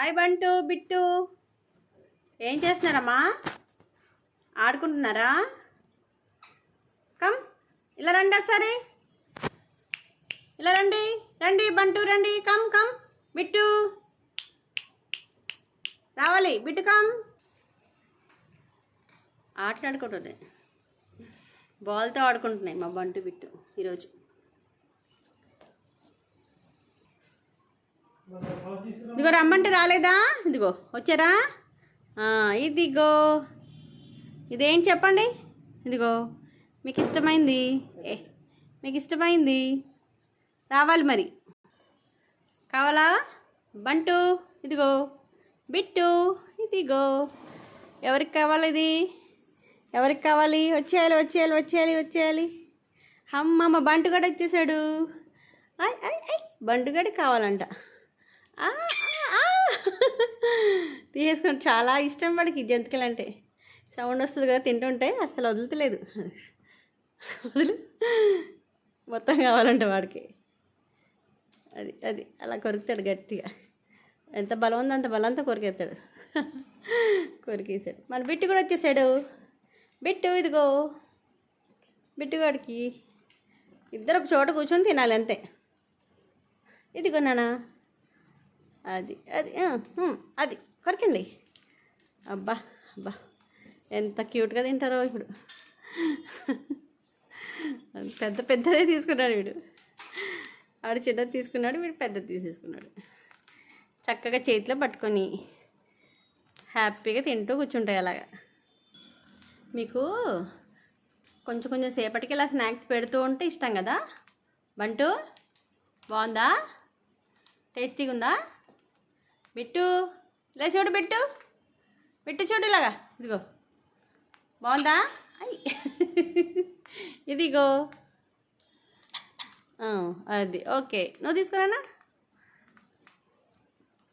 Hi బంటు bit. ఏం చేస్తున్నారమ్మా? ఆడుకుంటున్నారా? Come ఇలా రండి ఒకసారి. ఇలా రండి రండి బంటు రండి. Come come Bittu. రావాలి బిట్టు కమ్. ఆటలాడుకుంటున్నాయి బాల్తో ఆడుకుంటున్నాయి మా బంటు బిట్టు ఈరోజు. ఇదిగో రమ్మంటే రాలేదా? ఇదిగో వచ్చారా? ఇదిగో. ఇదేం చెప్పండి? ఇదిగో మీకు ఇష్టమైంది ఏ మీకు ఇష్టమైంది రావాలి మరి. కావాలా? బంటు ఇదిగో. బిట్టు ఇదిగో. ఎవరికి కావాలి ఇది? ఎవరికి కావాలి? వచ్చేయాలి వచ్చేయాలి వచ్చేయాలి వచ్చేయాలి. అమ్మమ్మ మా బంటుగాడు వచ్చేసాడు ఐ ఐ ఐ కావాలంట. తీసేసుకుని చాలా ఇష్టం వాడికి జంతికలు అంటే సౌండ్ వస్తుంది కదా తింటుంటే అసలు వదులుతలేదు. వదులు. మొత్తం కావాలంట వాడికి. అది అది. అలా కొరుకుతాడు గట్టిగా. ఎంత బలం ఉందో అంత బలంతో కొరికేస్తాడు. కొరికేసాడు. మన బిట్టు కూడా వచ్చేసాడు. బిట్టు ఇదిగో. బిట్టుగాడికి ఇద్దరు ఒక చోట కూర్చొని తినాలి అంతే. ఇదిగో నానా అది అది అది. కొరకండి. అబ్బా అబ్బా. ఎంత క్యూట్గా తింటారో ఇప్పుడు. పెద్ద పెద్దదే తీసుకున్నాడు వీడు. ఆడు చిన్నది తీసుకున్నాడు వీడు పెద్దది తీసేసుకున్నాడు. చక్కగా చేతిలో పట్టుకొని హ్యాపీగా తింటూ కూర్చుంటాయి అలాగా. మీకు కొంచెం కొంచెం సేపటికి ఇలా స్నాక్స్ పెడుతూ ఉంటే ఇష్టం కదా? బంటు బాగుందా? టేస్టీగా ఉందా బిట్టు ఇలా చూడు బిట్టు. బిట్టు చూడు ఇలాగా. ఇదిగో. బాగుందా? అయ్యి ఇదిగో. అది. ఓకే. నువ్వు తీసుకురానా?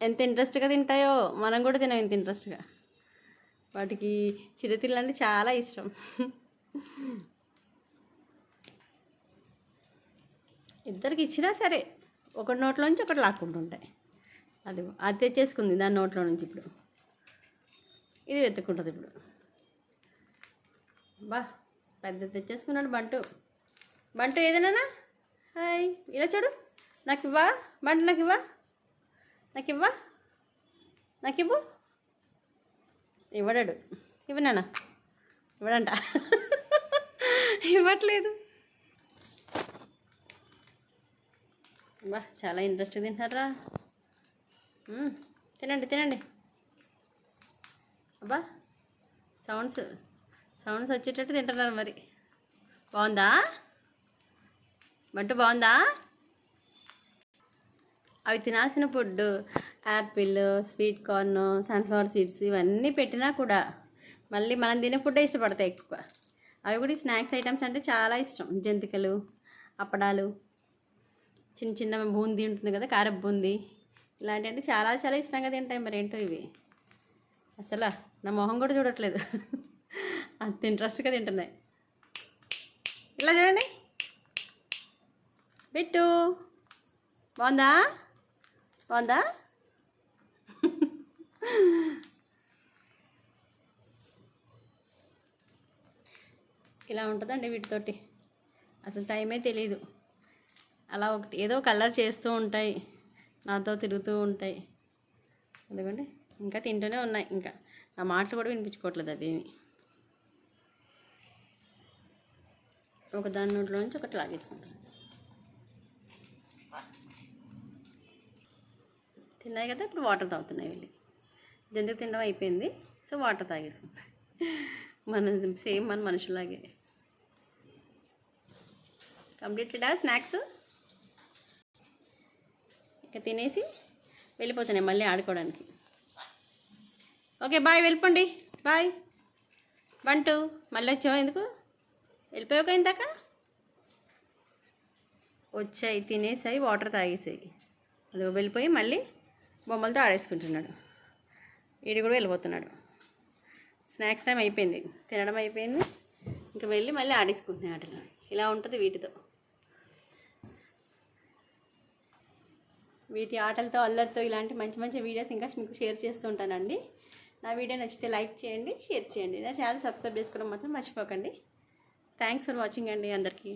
ఎంత ఇంట్రెస్ట్గా తింటాయో. మనం కూడా తినాం ఇంత ఇంట్రెస్ట్గా. వాటికి చిరుతిళ్ళు అంటే చాలా ఇష్టం. ఇద్దరికి ఇచ్చినా సరే ఒకటి నోట్లోంచి ఒకటి లాక్కుంటుంటాయి. అది అది తెచ్చేసుకుంది దాని నోట్లో నుంచి ఇప్పుడు. ఇది వెతుక్కుంటుంది ఇప్పుడు. బా పెద్ద తెచ్చేసుకున్నాడు బంటు. బంటు ఏదైనా? హాయ్ ఇలా చూడు. నాకు ఇవ్వా? బంటు నాకు ఇవ్వా? నాకు ఇవ్వా? నాకు ఇవ్వు? ఇవ్వడాడు. ఇవ్వనా ఇవ్వడంట. ఇవ్వట్లేదు. బా చాలా ఇంట్రెస్ట్ తింటారా తినండి తినండి. అబ్బా సౌండ్స్ సౌండ్స్ వచ్చేటట్టు తింటున్నారు మరి. బాగుందా? బంటు బాగుందా? అవి తినాల్సిన food apple sweet corn sunflower seeds ఇవన్నీ పెట్టినా కూడా మళ్ళీ మనం తినే ఫుడ్ ఇష్టపడతాయి ఎక్కువ. అవి కూడా స్నాక్స్ ఐటమ్స్ అంటే చాలా ఇష్టం. జంతికలు అప్పడాలు చిన్న చిన్న బూందీ ఉంటుంది కదా కార బూందీ. ఇలాంటివి అంటే చాలా చాలా ఇష్టంగా తింటాయి మరి ఏంటో ఇవి. అసలు నా మొహం కూడా చూడట్లేదు. అంత ఇంట్రెస్ట్గా తింటున్నాయి. ఇలా చూడండి. బిట్టు బాగుందా? బాగుందా? ఇలా ఉంటుందండి వీటితోటి. అసలు టైమే తెలియదు అలా ఒకటి ఏదో కలర్ చేస్తూ ఉంటాయి. నాతో తిరుగుతూ ఉంటాయి. ఎందుకంటే ఇంకా తింటూనే ఉన్నాయి. ఇంకా నా మాటలు కూడా వినిపించుకోవట్లేదు అవేమి ఒక దాని నోట్లో నుంచి ఒకటి లాగేసుకుంటాను. తిన్నాయి కదా ఇప్పుడు వాటర్ తాగుతున్నాయి వెళ్ళి. జంతువు తినడం అయిపోయింది. సో వాటర్ తాగేసుకుంటాయి మన సేమ్ మన మనుషులాగే. కంప్లీటెడా స్నాక్స్? ఇక తినేసి వెళ్ళిపోతున్నాయి మళ్ళీ ఆడుకోవడానికి. ఓకే బాయ్ వెళ్ళిపోండి. బాయ్. బంటు మళ్ళీ వచ్చావా ఎందుకు? వెళ్ళిపోయావు ఇందాక? వచ్చాయి తినేసాయి వాటర్ తాగేసాయి. అది వెళ్ళిపోయి మళ్ళీ బొమ్మలతో ఆడేసుకుంటున్నాడు. వీడు కూడా వెళ్ళిపోతున్నాడు. స్నాక్స్ టైం అయిపోయింది తినడం అయిపోయింది. ఇంకా వెళ్ళి మళ్ళీ ఆడేసుకుంటున్నాయి ఆటలు. ఇలా ఉంటుంది వీటితో. వీటి ఆటలతో అల్లరితో ఇలాంటి మంచి మంచి వీడియోస్ ఇంకా మీకు షేర్ చేస్తూ ఉంటానండి నా వీడియో నచ్చితే లైక్ చేయండి షేర్ చేయండి. నా ఛానల్ సబ్స్క్రైబ్ చేసుకోవడం మాత్రం మర్చిపోకండి. థ్యాంక్స్ ఫర్ వాచింగ్ అండి అందరికీ.